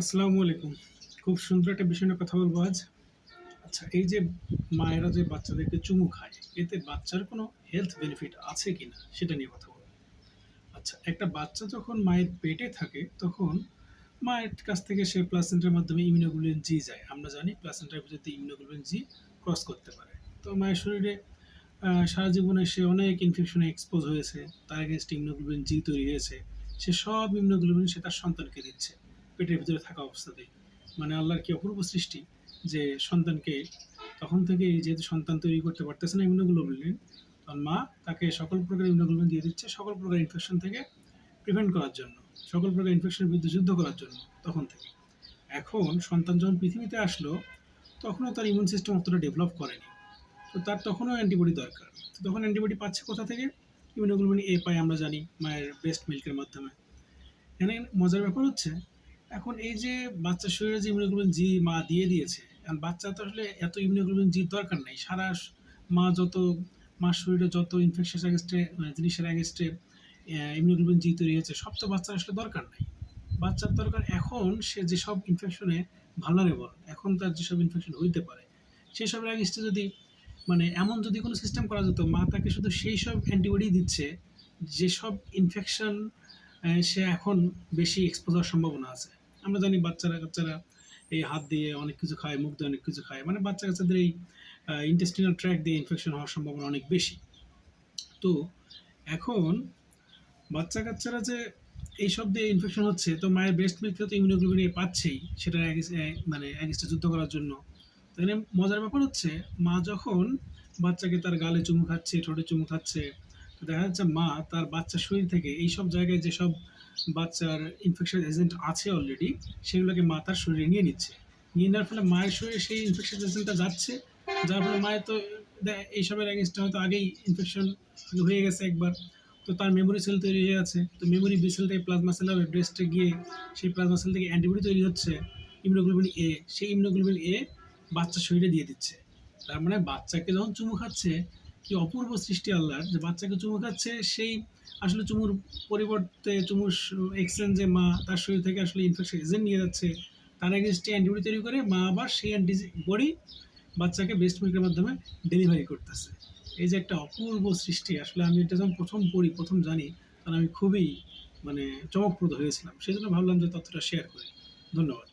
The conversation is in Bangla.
আসসালামু আলাইকুম। খুব সুন্দর একটা বিষয় নিয়ে কথা বলব আজ। আচ্ছা এই যে মায়েরা যে বাচ্চাদেরকে চুমু খায়, এতে বাচ্চার কোনো হেলথ বেনিফিট আছে কিনা সেটা নিয়ে কথা বলব। আচ্ছা একটা বাচ্চা যখন মায়ের পেটে থাকে, তখন মায়ের কাছ থেকে সে প্লাসেন্টার মাধ্যমে ইমিউনোগ্লোবিন জি যায়। আমরা জানি প্লাসেন্টার ভিতরে ইমিউনোগ্লোবিন জি ক্রস করতে পারে। তো মায়ের শরীরে সারা জীবনে সে অনেক ইনফেকশনে এক্সপোজ হয়েছে। তার এগেনস্ট ইমিউনোগ্লোবিন জি তৈরি হয়েছে। সে সব ইমিউনোগ্লোবিন সে তার সন্তানকে দিচ্ছে। পেটের ভিতরে থাকা অবস্থাতেই মানে আল্লাহর কি অপূর্ব সৃষ্টি যে সন্তানকে তখন থেকে যেহেতু সন্তান তৈরি করতে পারতেছে না ইমিউনোগ্লোবিন তখন মা তাকে সকল প্রকার ইমিউনোগ্লোবিন দিয়ে দিচ্ছে, সকল প্রকার ইনফেকশন থেকে প্রিভেন্ট করার জন্য, সকল প্রকার ইনফেকশনের বিরুদ্ধে যুদ্ধ করার জন্য তখন থেকে। এখন সন্তান যখন পৃথিবীতে আসলো, তখনও তার ইমিউন সিস্টেম অতটা ডেভেলপ করেনি। তো তার তখনও অ্যান্টিবডি দরকার। তো তখন অ্যান্টিবডি পাচ্ছে কোথা থেকে? ইমিউনোগ্লোবিন এ পাই আমরা জানি, মায়ের ব্রেস্ট মিল্কের মাধ্যমে। এখানে মজার ব্যাপার হচ্ছে এখন এই যে বাচ্চার শরীরে যে ইমিউনোগ্লোবিন জি মা দিয়ে দিয়েছে এখন বাচ্চা তো আসলে এত ইমিউনোগ্লোবিন জির দরকার নেই। সারা মা যত, মার শরীরে যত ইনফেকশন অ্যাগেস্টে জিনিসের অ্যাগেস্টে ইমিউনোগ্লোবিন জি তৈরি হয়েছে, সব তো বাচ্চার আসলে দরকার নেই। বাচ্চার দরকার এখন সে যেসব ইনফেকশনে ভালনারেবল এখন তার যেসব ইনফেকশন হইতে পারে সেই সব অ্যাগেস্টে যদি মানে এমন যদি কোনো সিস্টেম করা যেত, মা তাকে শুধু সেই সব অ্যান্টিবডি দিচ্ছে, যেসব ইনফেকশন সে এখন বেশি এক্সপোজ হওয়ার সম্ভাবনা আছে। আমরা জানি বাচ্চারা কাচ্চারা এই হাত দিয়ে অনেক কিছু খায়, মুখ দিয়ে অনেক কিছু খায়। মানে বাচ্চা কাচ্চাদের এই ইন্টেস্টিনাল ট্র্যাক দিয়ে ইনফেকশন হওয়ার সম্ভাবনা অনেক বেশি। তো এখন বাচ্চা কাচ্চারা যে এই সব দিয়ে ইনফেকশন হচ্ছে, তো মায়ের ব্রেস্ট মিল্ক তো ইমিউনোগ্লোবিন এ পাচ্ছেই সেটা মানে অ্যাগেস্টে যুদ্ধ করার জন্য। তো এখানে মজার ব্যাপার হচ্ছে, মা যখন বাচ্চাকে তার গালে চুমু খাচ্ছে, ঠোঁটে চুমু খাচ্ছে দেখা যাচ্ছে মা তার বাচ্চার শরীর থেকে এই সব জায়গায় যেসব বাচ্চার ইনফেকশন এজেন্ট আছে অলরেডি সেগুলোকে মা তার শরীরে নিয়ে নিচ্ছে। নিয়ে নেওয়ার ফলে মায়ের শরীরে সেই ইনফেকশন এজেন্টটা যাচ্ছে, যার ফলে মায়ের তো এইসবের অ্যাগেন্স্টে হয়তো আগেই ইনফেকশন হয়ে গেছে একবার। তো তার মেমোরি সেল তৈরি হয়ে আছে তো মেমোরি বি সেল থেকে প্লাজমা সেল হবে ব্রেস্টে গিয়ে সেই প্লাজমা সেল থেকে অ্যান্টিবডি তৈরি হচ্ছে ইমিউনোগ্লোবিন এ সেই ইমিউনোগ্লোবিন এ বাচ্চার শরীরে দিয়ে দিচ্ছে। তার মানে বাচ্চাকে যখন চুমু খাচ্ছে কি অপূর্ব সৃষ্টি আল্লাহর, যে বাচ্চাকে চুমু খাচ্ছে, সেই আসলে চুমুর পরিবর্তে চুমুর এক্সচেঞ্জে মা, তার শরীর থেকে আসলে ইনফেকশন এজেন্ট নিয়ে যাচ্ছে। তার এগেনস্টে অ্যান্টিবডি তৈরি করে, মা আবার সেই অ্যান্টি বডি বাচ্চাকে বেস্ট মিল্কের মাধ্যমে ডেলিভারি করতেছে। এই যে একটা অপূর্ব সৃষ্টি, আসলে আমি এটা যখন প্রথম পড়ি, প্রথম জানি, তখন আমি খুবই মানে চমকপ্রদ হয়েছিলাম। সেই জন্য ভাবলাম যে তথ্যটা শেয়ার করি। ধন্যবাদ।